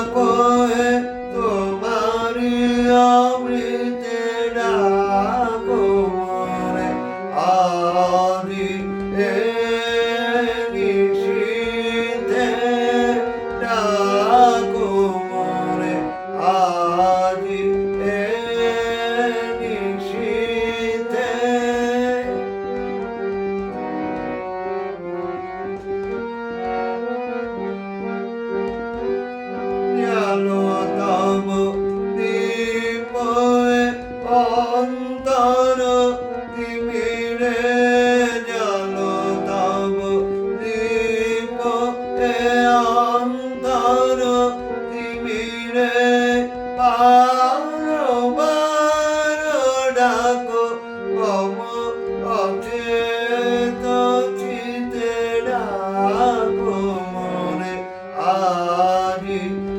agora. এ অন্তর তিমিরে বারবার ডাকো মম অচেত চিতে ডাকো আজি